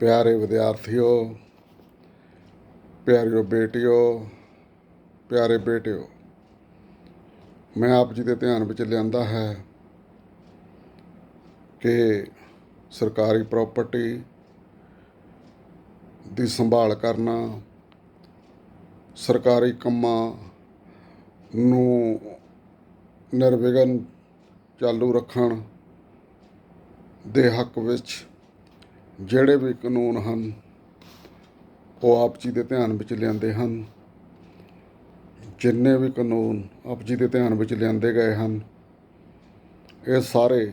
ਪਿਆਰੇ ਵਿਦਿਆਰਥੀਓ, ਪਿਆਰਿਓ ਬੇਟਿਓ, ਪਿਆਰੇ ਬੇਟਿਓ, ਮੈਂ ਆਪ ਜੀ ਦੇ ਧਿਆਨ ਵਿੱਚ ਲਿਆਂਦਾ ਹੈ ਕਿ ਸਰਕਾਰੀ ਪ੍ਰਾਪਰਟੀ ਦੀ ਸੰਭਾਲ ਕਰਨਾ, ਸਰਕਾਰੀ ਕੰਮਾਂ ਨੂੰ ਨਿਰਵਿਘਨ ਚਾਲੂ ਰੱਖਣ ਦੇ ਹੱਕ ਵਿੱਚ ਜਿਹੜੇ ਵੀ ਕਾਨੂੰਨ ਹਨ, ਉਹ ਆਪ ਜੀ ਦੇ ਧਿਆਨ ਵਿੱਚ ਲਿਆਂਦੇ ਹਨ। ਜਿੰਨੇ ਵੀ ਕਾਨੂੰਨ ਆਪ ਜੀ ਦੇ ਧਿਆਨ ਵਿੱਚ ਲਿਆਂਦੇ ਗਏ ਹਨ, ਇਹ ਸਾਰੇ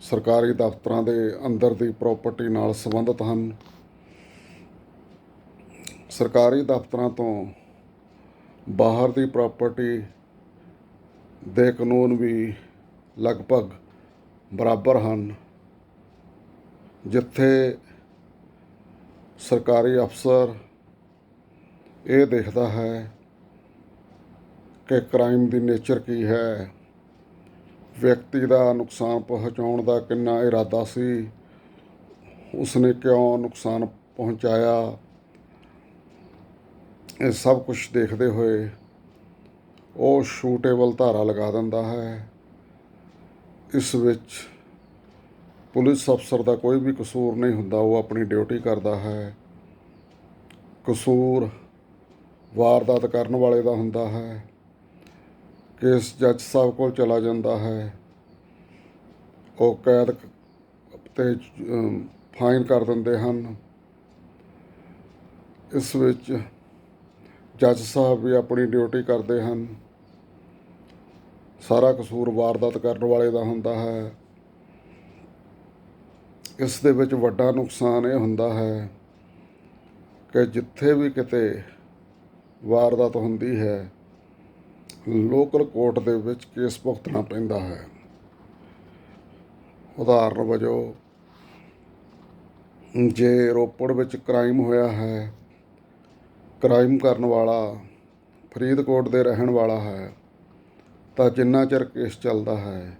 ਸਰਕਾਰੀ ਦਫ਼ਤਰਾਂ ਦੇ ਅੰਦਰ ਦੀ ਪ੍ਰਾਪਰਟੀ ਨਾਲ ਸੰਬੰਧਿਤ ਹਨ। ਸਰਕਾਰੀ ਦਫ਼ਤਰਾਂ ਤੋਂ ਬਾਹਰ ਦੀ ਪ੍ਰਾਪਰਟੀ ਦੇ ਕਾਨੂੰਨ ਵੀ ਲਗਭਗ ਬਰਾਬਰ ਹਨ। ਜਿੱਥੇ ਸਰਕਾਰੀ ਅਫਸਰ ਇਹ ਦੇਖਦਾ ਹੈ ਕਿ ਕ੍ਰਾਈਮ ਦੀ ਨੇਚਰ ਕੀ ਹੈ, ਵਿਅਕਤੀ ਦਾ ਨੁਕਸਾਨ ਪਹੁੰਚਾਉਣ ਦਾ ਕਿੰਨਾ ਇਰਾਦਾ ਸੀ, ਉਸਨੇ ਕਿਉਂ ਨੁਕਸਾਨ ਪਹੁੰਚਾਇਆ, ਇਹ ਸਭ ਕੁਝ ਦੇਖਦੇ ਹੋਏ ਉਹ ਸ਼ੂਟੇਬਲ ਧਾਰਾ ਲਗਾ ਦਿੰਦਾ ਹੈ। ਇਸ ਵਿੱਚ ਪੁਲਿਸ ਅਫਸਰ ਦਾ ਕੋਈ ਵੀ ਕਸੂਰ ਨਹੀਂ ਹੁੰਦਾ, ਉਹ ਆਪਣੀ ਡਿਊਟੀ ਕਰਦਾ ਹੈ। ਕਸੂਰ ਵਾਰਦਾਤ ਕਰਨ ਵਾਲੇ ਦਾ ਹੁੰਦਾ ਹੈ। ਕੇਸ ਜੱਜ ਸਾਹਿਬ ਕੋਲ ਚਲਾ ਜਾਂਦਾ ਹੈ। ਉਹ ਕੈਦ ਤੇ ਫਾਈਨ ਕਰ ਦਿੰਦੇ ਹਨ। ਇਸ ਵਿੱਚ ਜੱਜ ਸਾਹਿਬ ਵੀ ਆਪਣੀ ਡਿਊਟੀ ਕਰਦੇ ਹਨ। ਸਾਰਾ ਕਸੂਰ ਵਾਰਦਾਤ ਕਰਨ ਵਾਲੇ ਦਾ ਹੁੰਦਾ ਹੈ। ਇਸ ਦੇ ਵਿੱਚ ਵੱਡਾ ਨੁਕਸਾਨ ਇਹ ਹੁੰਦਾ ਹੈ ਕਿ ਜਿੱਥੇ ਵੀ ਕਿਤੇ ਵਾਰਦਾਤ ਹੁੰਦੀ ਹੈ, ਲੋਕਲ ਕੋਰਟ ਦੇ ਵਿੱਚ ਕੇਸ ਭੁਗਤਣਾ ਪੈਂਦਾ ਹੈ। ਉਦਾਹਰਨ ਵਜੋਂ, ਜੇ ਰੋਪੜ ਵਿੱਚ ਕ੍ਰਾਈਮ ਹੋਇਆ ਹੈ, ਕ੍ਰਾਈਮ ਕਰਨ ਵਾਲਾ ਫਰੀਦਕੋਟ ਦੇ ਰਹਿਣ ਵਾਲਾ ਹੈ, ਤਾਂ ਜਿੰਨਾ ਚਿਰ ਕੇਸ ਚੱਲਦਾ ਹੈ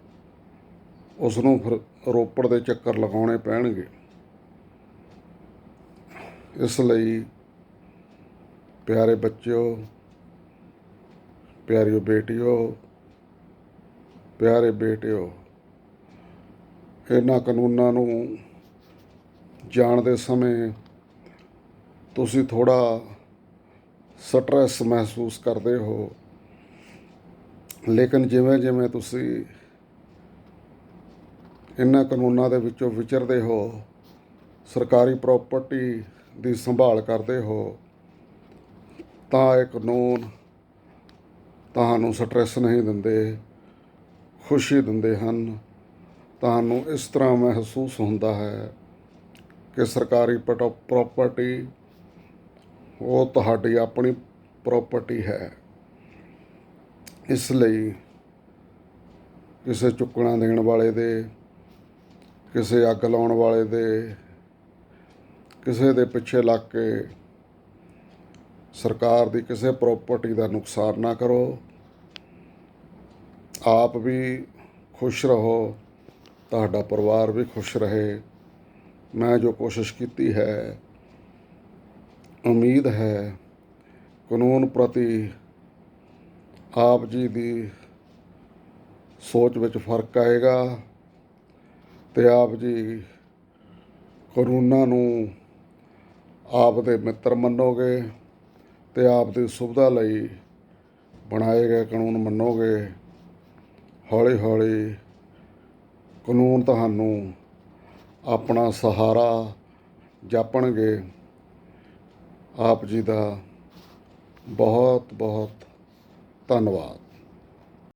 ਉਸ ਨੂੰ ਫਿਰ ਰੋਪੜ ਦੇ ਚੱਕਰ ਲਗਾਉਣੇ ਪੈਣਗੇ। ਇਸ ਲਈ ਪਿਆਰੇ ਬੱਚਿਓ, ਪਿਆਰਿਓ ਬੇਟਿਓ, ਪਿਆਰੇ ਬੇਟਿਓ, ਇਹਨਾਂ ਕਾਨੂੰਨਾਂ ਨੂੰ ਜਾਣਦੇ ਸਮੇਂ ਤੁਸੀਂ ਥੋੜਾ ਸਟ੍ਰੈਸ ਮਹਿਸੂਸ ਕਰਦੇ ਹੋ। ਲੇਕਿਨ ਜਿਵੇਂ ਜਿਵੇਂ ਤੁਸੀਂ ਇਹਨਾਂ ਕਾਨੂੰਨਾਂ ਦੇ ਵਿੱਚੋਂ ਵਿਚਰਦੇ ਹੋ, ਸਰਕਾਰੀ ਪ੍ਰਾਪਰਟੀ ਦੀ ਸੰਭਾਲ ਕਰਦੇ ਹੋ, ਤਾਂ ਇਹ ਕਾਨੂੰਨ ਤੁਹਾਨੂੰ ਸਟ੍ਰੈਸ ਨਹੀਂ ਦਿੰਦੇ, ਖੁਸ਼ੀ ਦਿੰਦੇ ਹਨ। ਤੁਹਾਨੂੰ ਇਸ ਤਰ੍ਹਾਂ ਮਹਿਸੂਸ ਹੁੰਦਾ ਹੈ ਕਿ ਸਰਕਾਰੀ ਪਟੋ- ਪ੍ਰਾਪਰਟੀ, ਉਹ ਤੁਹਾਡੀ ਆਪਣੀ ਪ੍ਰਾਪਰਟੀ ਹੈ। ਇਸ ਲਈ ਕਿਸੇ ਚੁੱਕਣਾ ਦੇਣ ਵਾਲੇ ਦੇ ਕਿਸੇ ਅੱਗ ਲਾਉਣ ਵਾਲੇ ਦੇ, ਕਿਸੇ ਦੇ ਪਿੱਛੇ ਲੱਗ ਕੇ ਸਰਕਾਰ ਦੀ ਕਿਸੇ ਪ੍ਰਾਪਰਟੀ ਦਾ ਨੁਕਸਾਨ ਨਾ ਕਰੋ। ਆਪ ਵੀ ਖੁਸ਼ ਰਹੋ, ਤੁਹਾਡਾ ਪਰਿਵਾਰ ਵੀ ਖੁਸ਼ ਰਹੇ। ਮੈਂ ਜੋ ਕੋਸ਼ਿਸ਼ ਕੀਤੀ ਹੈ, ਉਮੀਦ ਹੈ, ਕਾਨੂੰਨ ਪ੍ਰਤੀ ਆਪ ਜੀ ਦੀ ਸੋਚ ਵਿੱਚ ਫ਼ਰਕ ਆਏਗਾ। ਅਤੇ ਆਪ ਜੀ ਕਾਨੂੰਨਾਂ ਨੂੰ ਆਪ ਦੇ ਮਿੱਤਰ ਮੰਨੋਗੇ ਤੇ ਆਪ ਦੀ ਸੁਵਿਧਾ ਲਈ ਬਣਾਏ ਗਏ ਕਾਨੂੰਨ ਮੰਨੋਗੇ। ਹੌਲੀ ਹੌਲੀ ਕਾਨੂੰਨ ਤੁਹਾਨੂੰ ਆਪਣਾ ਸਹਾਰਾ ਜਾਪਣਗੇ। ਆਪ ਜੀ ਦਾ ਬਹੁਤ ਬਹੁਤ ਧੰਨਵਾਦ।